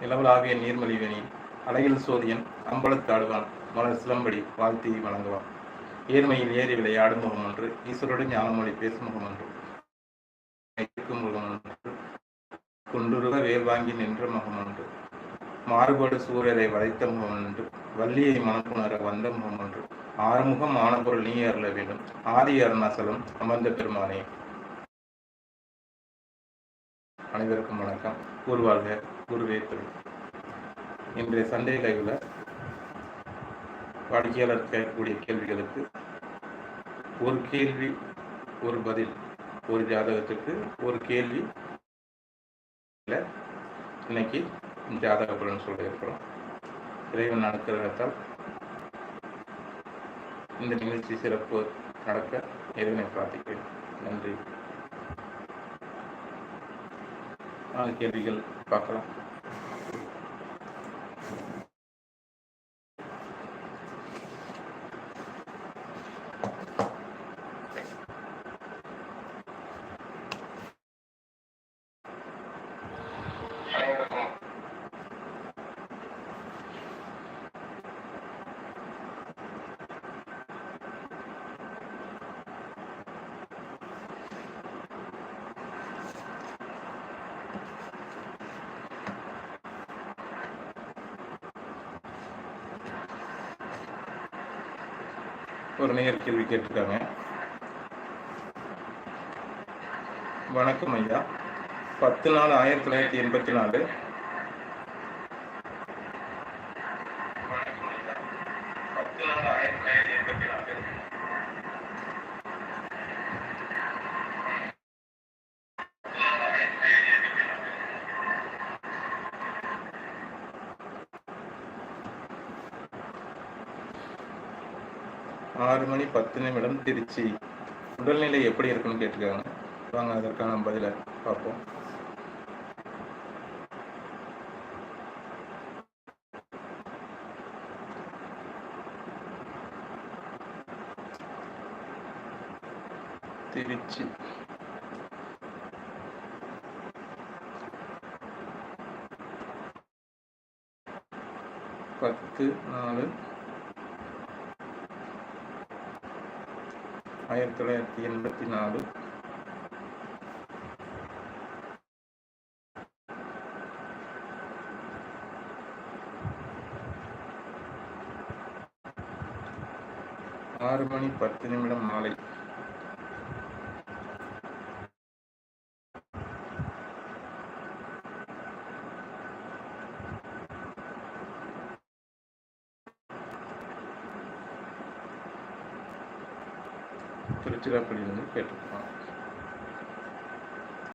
நிலவலாவிய நீர்மலிவேணி அலையில் சோதியன் அம்பலத்தாடுவான் மலர் சிலம்படி வாழ்த்தி வணங்குவான் ஏர்மையில் ஏறி விளையாடும் முகம் ஒன்று ஈஸ்வரோடு ஞானமொழி பேசும் முகம் ஒன்று இருக்கும் முகம் ஒன்று குண்டுருக வேல் வாங்கி நின்ற முகம் ஒன்று மாறுபாடு சூரியரை வளைத்த முகம் ஒன்று வள்ளியை மனப்புணர வந்த முகம் ஒன்று ஆறுமுகம் ஆனபொருள் நீ அருள வேண்டும் ஆதி அருணாசலம் அமர்ந்த பெருமானே. அனைவருக்கும் வணக்கம். கூறுவாழ்க குருவே திரு இன்றைய சண்டே லைவில் வாடிக்கையாளர் கேட்கக்கூடிய கேள்விகளுக்கு ஒரு கேள்வி ஒரு பதில் ஒரு ஜாதகத்துக்கு ஒரு கேள்வி இன்னைக்கு ஜாதக பலன் சொல்ல இருக்கிறோம். இறைவன் அனுக்கிரகத்தால் இந்த நிகழ்ச்சி சிறப்பு நடக்க இறைவனை பிரார்த்திக்கிறேன். நன்றி நாலு கேள்விகள் பார்க்கலாம். ஒரு நேயர் கேள்வி கேட்டிருக்காங்க. வணக்கம் ஐயா. பத்து நாலு ஆயிரத்தி தொள்ளாயிரத்தி எண்பத்தி நாலு. ஆறு மணி பத்து நிமிடம் திருச்சி. உடல்நிலை எப்படி இருக்குன்னு கேட்டிருக்காங்க வாங்க அதற்கான பதிலை பார்ப்போம். திருச்சி. பத்து நாலு ஆயிரத்தி தொள்ளாயிரத்தி எண்பத்தி நாலு. ஆறு மணி பத்து நிமிடம் மாலை. திருச்சிராப்பள்ளியிலிருந்து கேட்டிருக்கோம்